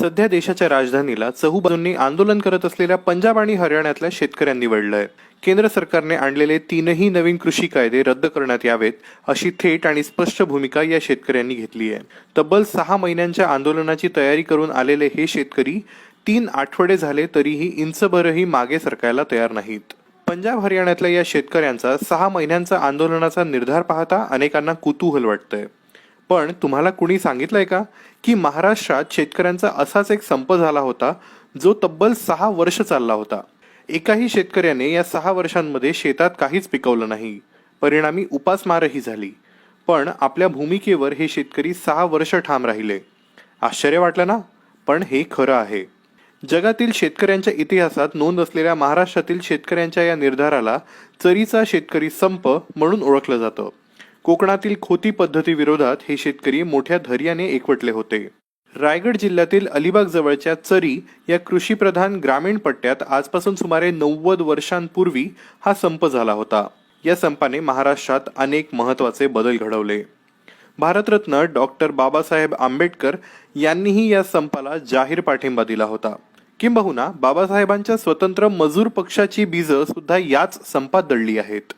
सध्या देशाच्या राजधानीला चहूबाजूंनी आंदोलन करत असलेल्या पंजाब आणि हरियाणातल्या शेतकऱ्यांनी वेढलंय केंद्र सरकारने आणलेले तीनही नवीन कृषी कायदे रद्द करण्यात यावेत अशी थेट आणि स्पष्ट भूमिका या शेतकऱ्यांनी घेतली आहे. तब्बल सहा महिन्यांच्या आंदोलनाची तयारी करून आलेले हे शेतकरी तीन आठवडे झाले तरीही इंचभरही मागे सरकायला तयार नाहीत. पंजाब हरियाणातल्या या शेतकऱ्यांचा सहा महिन्यांचा आंदोलनाचा निर्धार पाहता अनेकांना कुतूहल वाटतंय. पण तुम्हाला कुणी सांगितलंय का की महाराष्ट्रात शेतकऱ्यांचा असाच एक संप झाला होता जो तब्बल सहा वर्ष चालला होता? एकाही शेतकऱ्याने या सहा वर्षांमध्ये शेतात काहीच पिकवलं नाही. परिणामी उपासमारही झाली. पण आपल्या भूमिकेवर हे शेतकरी सहा वर्ष ठाम राहिले. आश्चर्य वाटलं ना? पण हे खरं आहे. जगातील शेतकऱ्यांच्या इतिहासात नोंद असलेल्या महाराष्ट्रातील शेतकऱ्यांच्या या निर्धाराला चरीचा शेतकरी संप म्हणून ओळखलं जातं. कोकणातील खोती पद्धतीविरोधात हे शेतकरी मोठ्या धैर्याने एकवटले होते. रायगड जिल्ह्यातील अलिबाग जवळच्या चरी या कृषीप्रधान ग्रामीण पट्ट्यात आजपासून सुमारे नव्वद वर्षांपूर्वी हा संप झाला होता. या संपाने महाराष्ट्रात अनेक महत्त्वाचे बदल घडवले. भारतरत्न डॉक्टर बाबासाहेब आंबेडकर यांनीही या संपाला जाहीर पाठिंबा दिला होता. किंबहुना बाबासाहेबांच्या स्वतंत्र मजूर पक्षाची बीजं सुद्धा याच संपात दडली आहेत.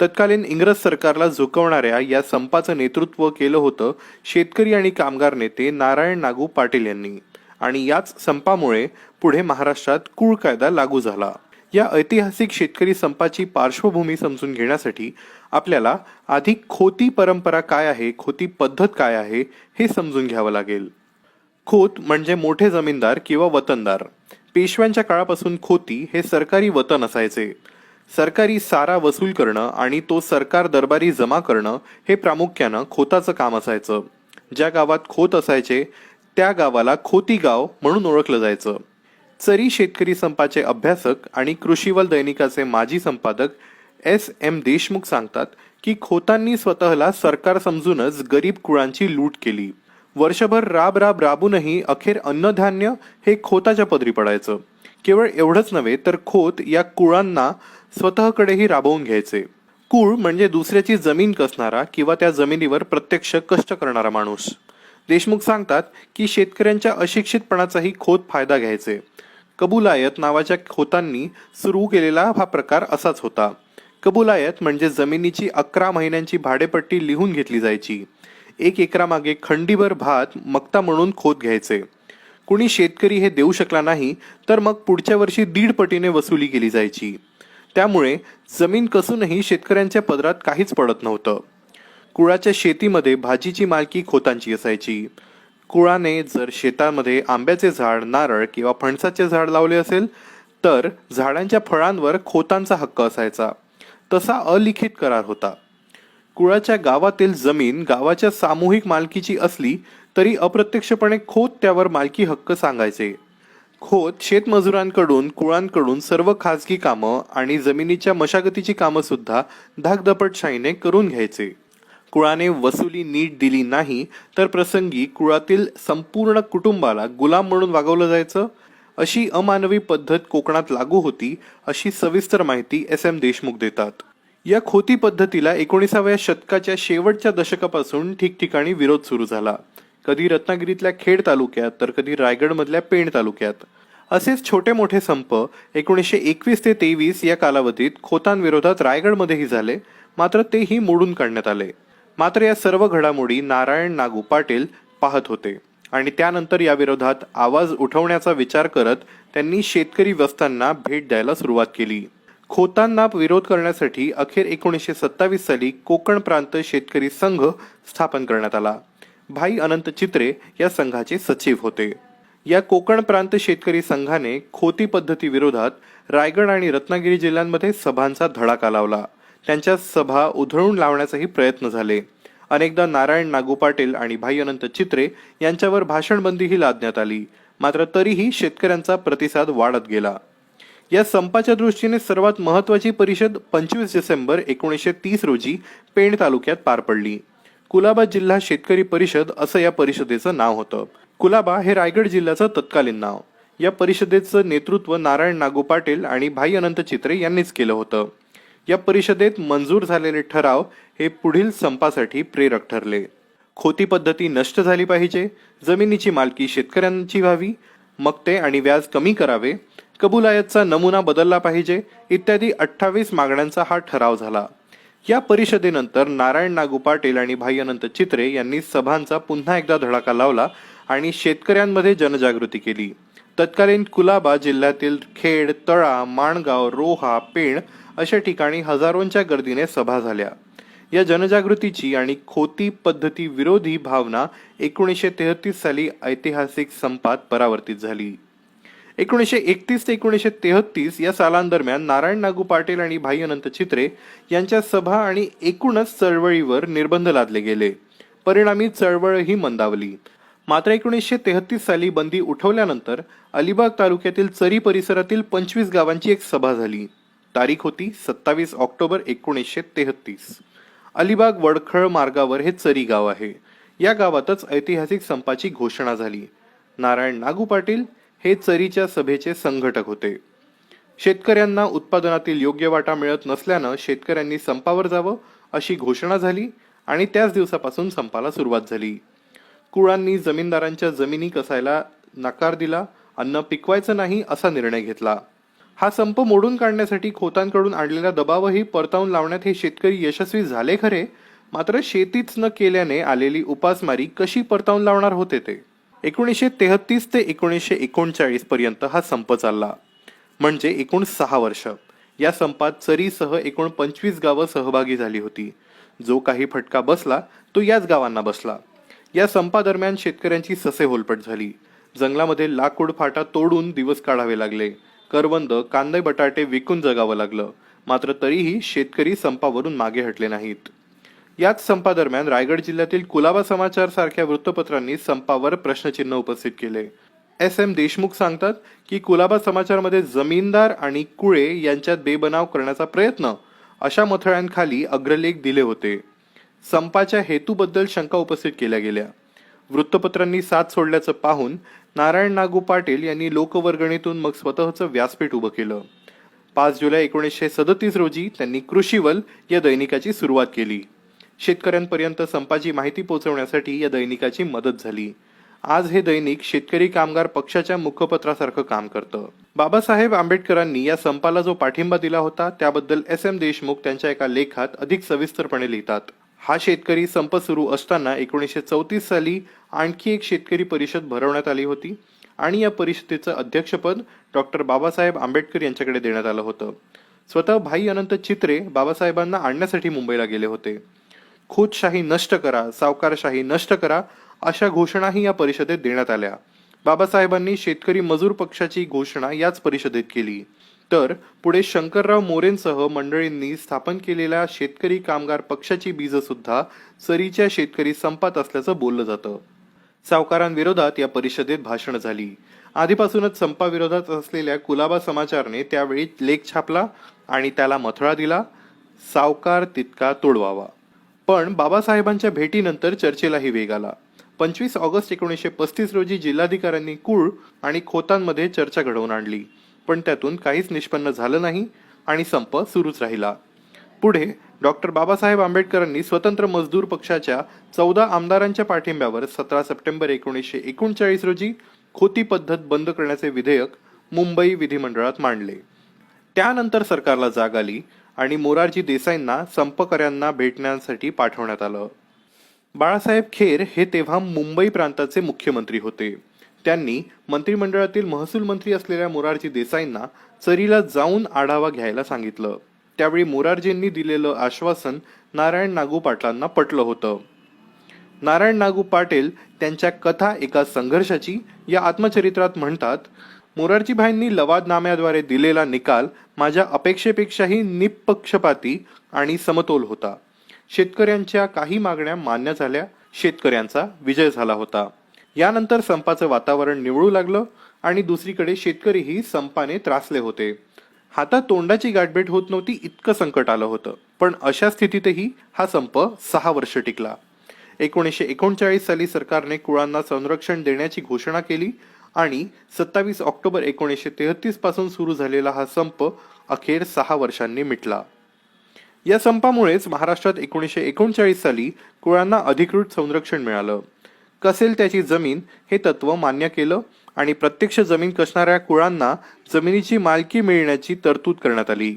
तत्कालीन इंग्रज सरकारला झुकवणाऱ्या या संपाचं नेतृत्व केलं होतं शेतकरी आणि कामगार नेते नारायण नागू पाटील यांनी. आणि याच संपामुळे पुढे महाराष्ट्रात कुळ कायदा लागू झाला. या ऐतिहासिक शेतकरी संपाची पार्श्वभूमी समजून घेण्यासाठी आपल्याला आधी खोती परंपरा काय आहे खोती पद्धत काय आहे हे समजून घ्यावं लागेल. खोत म्हणजे मोठे जमीनदार किंवा वतनदार. पेशव्यांच्या काळापासून खोती हे सरकारी वतन असायचे. सरकारी सारा वसूल करणं आणि तो सरकार दरबारी जमा करणं हे प्रामुख्यानं खोताचं काम असायचं. ज्या गावात खोत असायचे त्या गावाला खोती गाव म्हणून ओळखलं जायचं. चरी शेतकरी संपाचे अभ्यासक आणि कृषीवल दैनिकाचे माजी संपादक एस. एम. देशमुख सांगतात की खोतांनी स्वतःला सरकार समजूनच गरीब कुळांची लूट केली. वर्षभर राब राब राबूनही अखेर अन्नधान्य हे खोताच्या पदरी पडायचं. केवळ एवढंच नव्हे तर खोत या कुळांना स्वतःकडेही राबवून घ्यायचे. कुळ म्हणजे दुसऱ्याची जमीन कसणारा किंवा त्या जमिनीवर प्रत्यक्ष कष्ट करणारा माणूस. देशमुख सांगतात की शेतकऱ्यांच्या अशिक्षितपणाचाही खोत फायदा घ्यायचे. कबुलायत नावाच्या खोतांनी सुरू केलेला हा प्रकार असाच होता. कबुलायत म्हणजे जमिनीची अकरा महिन्यांची भाडेपट्टी लिहून घेतली जायची. एक एकरामागे खंडीभर भात मक्ता म्हणून खोत घ्यायचे. कुणी शेतकरी हे देऊ शकला नाही तर मग पुढच्या वर्षी दीड पटीने वसुली केली जायची. त्यामुळे जमीन कसूनही शेतकऱ्यांच्या पदरात काहीच पडत नव्हतं. कुळाच्या शेतीमध्ये भाजीची मालकी खोतांची असायची. कुळाने जर शेतामध्ये आंब्याचे झाड नारळ किंवा फणसाचे झाड लावले असेल तर झाडांच्या फळांवर खोतांचा हक्क असायचा. तसा अलिखित करार होता. कुळाच्या गावातील जमीन गावाच्या सामूहिक मालकीची असली तरी अप्रत्यक्षपणे खोत त्यावर मालकी हक्क सांगायचे. खोत शेतमजुरांकडून कुळांकडून सर्व खाजगी कामं आणि जमिनीच्या मशागतीची कामं सुद्धा धाकधपटशाहीने करून घ्यायचे. कुळाने वसुली नीट दिली नाही तर प्रसंगी कुळातील संपूर्ण कुटुंबाला गुलाम म्हणून वागवलं जायचं? अशी अमानवी पद्धत कोकणात लागू होती अशी सविस्तर माहिती एस एम देशमुख देतात. या खोती पद्धतीला एकोणीसाव्या शतकाच्या शेवटच्या दशकापासून ठिकठिकाणी विरोध सुरू झाला. कधी रत्नागिरीतल्या खेड तालुक्यात तर कधी रायगडमधल्या पेण तालुक्यात. असेच छोटे मोठे संप एकोणीसशे एकवीस ते तेवीस या कालावधीत खोतांविरोधात रायगडमध्येही झाले मात्र तेही मोडून काढण्यात आले. मात्र या सर्व घडामोडी नारायण नागू पाटील पाहत होते आणि त्यानंतर या विरोधात आवाज उठवण्याचा विचार करत त्यांनी शेतकरी व्यस्तांना भेट द्यायला सुरुवात केली. खोतांना विरोध करण्यासाठी अखेर एकोणीसशे सत्तावीस साली कोकण प्रांत शेतकरी संघ स्थापन करण्यात आला. भाई अनंत चित्रे या संघाचे सचिव होते. या कोकण प्रांत शेतकरी संघाने खोती पद्धती विरोधात रायगड आणि रत्नागिरी जिल्ह्यांमध्ये सभांचा धडाका लावला. त्यांच्या सभा उधळून लावण्याचाही प्रयत्न झाले. अनेकदा नारायण नागू पाटील आणि भाई अनंत चित्रे यांच्यावर भाषणबंदीही लादण्यात आली. मात्र तरीही शेतकऱ्यांचा प्रतिसाद वाढत गेला. या संपाच्या दृष्टीने सर्वात महत्वाची परिषद पंचवीस डिसेंबर एकोणीसशे तीस रोजी पेण तालुक्यात पार पडली. कुलाबा जिल्हा शेतकरी परिषद असं या परिषदेचं नाव होतं. कुलाबा हे रायगड जिल्ह्याचं तत्कालीन नाव. या परिषदेचं नेतृत्व नारायण नागू पाटील आणि भाई अनंत चित्रे यांनीच केलं होतं. या परिषदेत मंजूर झालेले ठराव हे पुढील संपासाठी प्रेरक ठरले. खोती पद्धती नष्ट झाली पाहिजे जमिनीची मालकी शेतकऱ्यांची व्हावी मक्ते आणि व्याज कमी करावे कबुलायतचा नमुना बदलला पाहिजे इत्यादी अठ्ठावीस मागण्यांचा हा ठराव झाला. या परिषदेनंतर नारायण नागू पाटील आणि भाई अनंत चित्रे यांनी सभांचा पुन्हा एकदा धडाका लावला आणि शेतकऱ्यांमध्ये जनजागृती केली. तत्कालीन कुलाबा जिल्ह्यातील खेड तळा माणगाव रोहा पेण अशा ठिकाणी हजारोंच्या गर्दीने सभा झाल्या. या जनजागृतीची आणि खोती पद्धती विरोधी भावना एकोणीसशे तेहतीस साली ऐतिहासिक संपात परावर्तित झाली. एकोणीसशे एकतीस ते एकोणीसशे तेहतीस या सालांदरम्यान नारायण नागू पाटील आणि भाई अनंत चित्रे यांच्या सभा आणि एकूणच चळवळीवर निर्बंध लादले गेले. परिणामी चळवळही मंदावली. मात्र एकोणीसशे तेहतीस साली बंदी उठवल्यानंतर अलिबाग तालुक्यातील चरी परिसरातील पंचवीस गावांची एक सभा झाली. तारीख होती सत्तावीस ऑक्टोबर एकोणीसशे तेहतीस. अलिबाग वडखळ मार्गावर हे चरी गाव आहे. या गावातच ऐतिहासिक संपाची घोषणा झाली. नारायण नागू पाटील हे चरीच्या सभेचे संघटक होते. शेतकऱ्यांना उत्पादनातील योग्य वाटा मिळत नसल्यानं शेतकऱ्यांनी संपावर जावं अशी घोषणा झाली आणि त्याच दिवसापासून संपाला सुरुवात झाली. कुळांनी जमीनदारांच्या जमिनी कसायला नकार दिला अन्न पिकवायचं नाही असा निर्णय घेतला. हा संप मोडून काढण्यासाठी खोतांकडून आणलेला दबावही परतावून लावण्यात हे शेतकरी यशस्वी झाले खरे मात्र शेतीच न केल्याने आलेली उपासमारी कशी परतावून लावणार होते ते? एकोणीसशे तेहतीस ते एकोणीसशे एकोणचाळीस पर्यंत हा संप चालला. म्हणजे एकूण सहा वर्ष. या संपात चरीसह एकूण पंचवीस गावं सहभागी झाली होती. जो काही फटका बसला तो याच गावांना बसला. या संपादरम्यान शेतकऱ्यांची ससे होलपट झाली. जंगलामध्ये लाकूड फाटा तोडून दिवस काढावे लागले. करवंद कांदे बटाटे विकून जगावं लागलं. मात्र तरीही शेतकरी संपावरून मागे हटले नाहीत. याच संपादरम्यान रायगड जिल्ह्यातील कुलाबा समाचार सारख्या वृत्तपत्रांनी संपावर प्रश्नचिन्ह उपस्थित केले. एस. एम. देशमुख सांगतात की कुलाबा समाचारमध्ये जमीनदार आणि कुळे यांच्यात बेबनाव करण्याचा प्रयत्न अशा मथळ्यांखाली अग्रलेख दिले होते. संपाच्या हेतूबद्दल शंका उपस्थित केल्या गेल्या. वृत्तपत्रांनी साथ सोडल्याचं पाहून नारायण नागू पाटील यांनी लोकवर्गणीतून मग स्वतःचं व्यासपीठ उभं केलं. पाच जुलै एकोणीसशे सदतीस रोजी त्यांनी कृषीवल या दैनिकाची सुरुवात केली. शेतकऱ्यांपर्यंत संपाची माहिती पोहोचवण्यासाठी या दैनिकाची मदत झाली. आज हे दैनिक शेतकरी कामगार पक्षाच्या मुखपत्रासारखं काम करतं. बाबासाहेब आंबेडकरांनी या संपाला जो पाठिंबा दिला होता त्याबद्दल एस एम देशमुख त्यांच्या एका लेखात अधिक सविस्तरपणे लिहितात. हा शेतकरी संप सुरू असताना एकोणीसशे चौतीस साली आणखी एक शेतकरी परिषद भरवण्यात आली होती आणि या परिषदेचं अध्यक्षपद डॉक्टर बाबासाहेब आंबेडकर यांच्याकडे देण्यात आलं होतं. स्वतः भाई अनंत चित्रे बाबासाहेबांना आणण्यासाठी मुंबईला गेले होते. खोदशाही नष्ट करा सावकारशाही नष्ट करा अशा घोषणाही या परिषदेत देण्यात आल्या. बाबासाहेबांनी शेतकरी मजूर पक्षाची घोषणा याच परिषदेत केली. तर पुढे शंकरराव मोरेंसह मंडळींनी स्थापन केलेल्या शेतकरी कामगार पक्षाची बीज सुद्धा सरीच्या शेतकरी संपात असल्याचं बोललं जातं. सावकारांविरोधात या परिषदेत भाषण झाली. आधीपासूनच संपाविरोधात असलेल्या कुलाबा समाचारने त्यावेळी लेख छापला आणि त्याला मथळा दिला. सावकार तितका तोडवावा. पण बाबासाहेबांच्या भेटीनंतर चर्चेलाही वेग आला. पंचवीस ऑगस्ट एकोणीसशे पस्तीस रोजी जिल्हाधिकाऱ्यांनी कुळ आणि खोतांमध्ये चर्चा घडवून आणली. पण त्यातून काहीच निष्पन्न झालं नाही आणि संप सुरूच राहिला. पुढे डॉक्टर बाबासाहेब आंबेडकरांनी स्वतंत्र मजदूर पक्षाच्या चौदा आमदारांच्या पाठिंब्यावर सतरा सप्टेंबर एकोणीसशे एकोणचाळीस रोजी खोती पद्धत बंद करण्याचे विधेयक मुंबई विधिमंडळात मांडले. त्यानंतर सरकारला जाग आली आणि मोरारजी देसाईंना संपकऱ्यांना भेटण्यासाठी पाठवण्यात आलं. बाळासाहेब खेर हे तेव्हा मुंबई प्रांताचे मुख्यमंत्री होते. त्यांनी मंत्रिमंडळातील महसूल मंत्री असलेल्या मोरारजी देसाईंना चरीला जाऊन आढावा घ्यायला सांगितलं. त्यावेळी मोरारजींनी दिलेलं आश्वासन नारायण नागू पाटलांना पटलं होतं. नारायण नागू पाटील त्यांच्या कथा एका संघर्षाची या आत्मचरित्रात म्हणतात मोरारजीभाईंनी लवादनाम्याद्वारे दिलेला निकाल माझ्या अपेक्षेपेक्षाही निपक्षपाती आणि समतोल होता. शेतकऱ्यांच्या काही मागण्या मान्य झाल्या शेतकऱ्यांचा विजय झाला होता. यानंतर संपाचं वातावरण निवळू लागलं आणि दुसरीकडे शेतकरीही संपाने त्रासले होते. हातात तोंडाची गाठभेट होत नव्हती इतकं संकट आलं होतं. पण अशा स्थितीतही हा संप सहा वर्ष टिकला. एकोणीसशे एकोणचाळीस साली सरकारने कुळांना संरक्षण देण्याची घोषणा केली आणि सत्तावीस ऑक्टोबर एकोणीसशे तेहतीसपासून सुरू झालेला हा संप अखेर सहा वर्षांनी मिटला. या संपामुळेच महाराष्ट्रात एकोणीसशे एकोणचाळीस साली कुळांना अधिकृत संरक्षण मिळालं. कसेल त्याची जमीन हे तत्व मान्य केलं आणि प्रत्यक्ष जमीन कसणाऱ्या कुळांना जमिनीची मालकी मिळण्याची तरतूद करण्यात आली.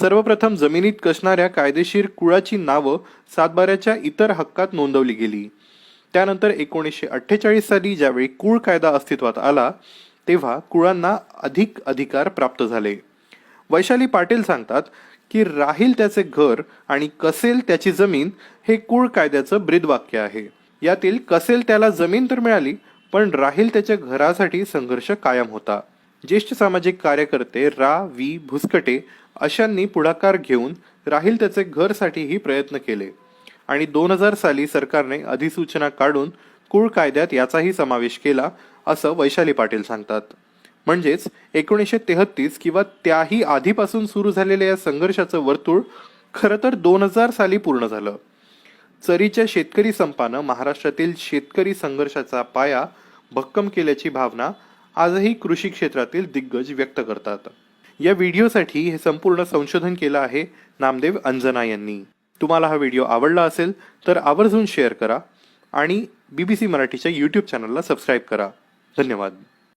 सर्वप्रथम जमिनीत कसणाऱ्या कायदेशीर कुळाची नावं सातबाऱ्याच्या इतर हक्कात नोंदवली गेली. त्यानंतर एकोणीसशे अठ्ठेचाळीस साली ज्यावेळी कुळ कायदा अस्तित्वात आला तेव्हा कुळांना अधिक अधिकार प्राप्त झाले. वैशाली पाटील सांगतात की राहील त्याचे घर आणि कसेल त्याची जमीन हे कुळ कायद्याचं ब्रीदवाक्य आहे. यातील कसेल त्याला जमीन तर मिळाली पण राहील त्याच्या घरासाठी संघर्ष कायम होता. ज्येष्ठ सामाजिक कार्यकर्ते रा. वी भुसकटे अशांनी पुढाकार घेऊन राहील त्याचे घरसाठीही प्रयत्न केले. आणि दोन हजार साली सरकारने अधिसूचना काढून कुळ कायद्यात याचाही समावेश केला असं वैशाली पाटील सांगतात. म्हणजेच एकोणीसशे तेहतीस किंवा त्याही आधीपासून सुरू झालेल्या या संघर्षाचं वर्तुळ खरं तर दोन हजार साली पूर्ण झालं. चरीच्या शेतकरी संपानं महाराष्ट्रातील शेतकरी संघर्षाचा पाया भक्कम केल्याची भावना आजही कृषी क्षेत्रातील दिग्गज व्यक्त करतात. या व्हिडिओसाठी हे संपूर्ण संशोधन केलं आहे नामदेव अंजना यांनी. तुम्हाला हा व्हिडिओ आवडला असेल तर आवर्जून शेअर करा आणि बी बी सी मराठीच्या यूट्यूब चॅनलला सबस्क्राईब करा. धन्यवाद.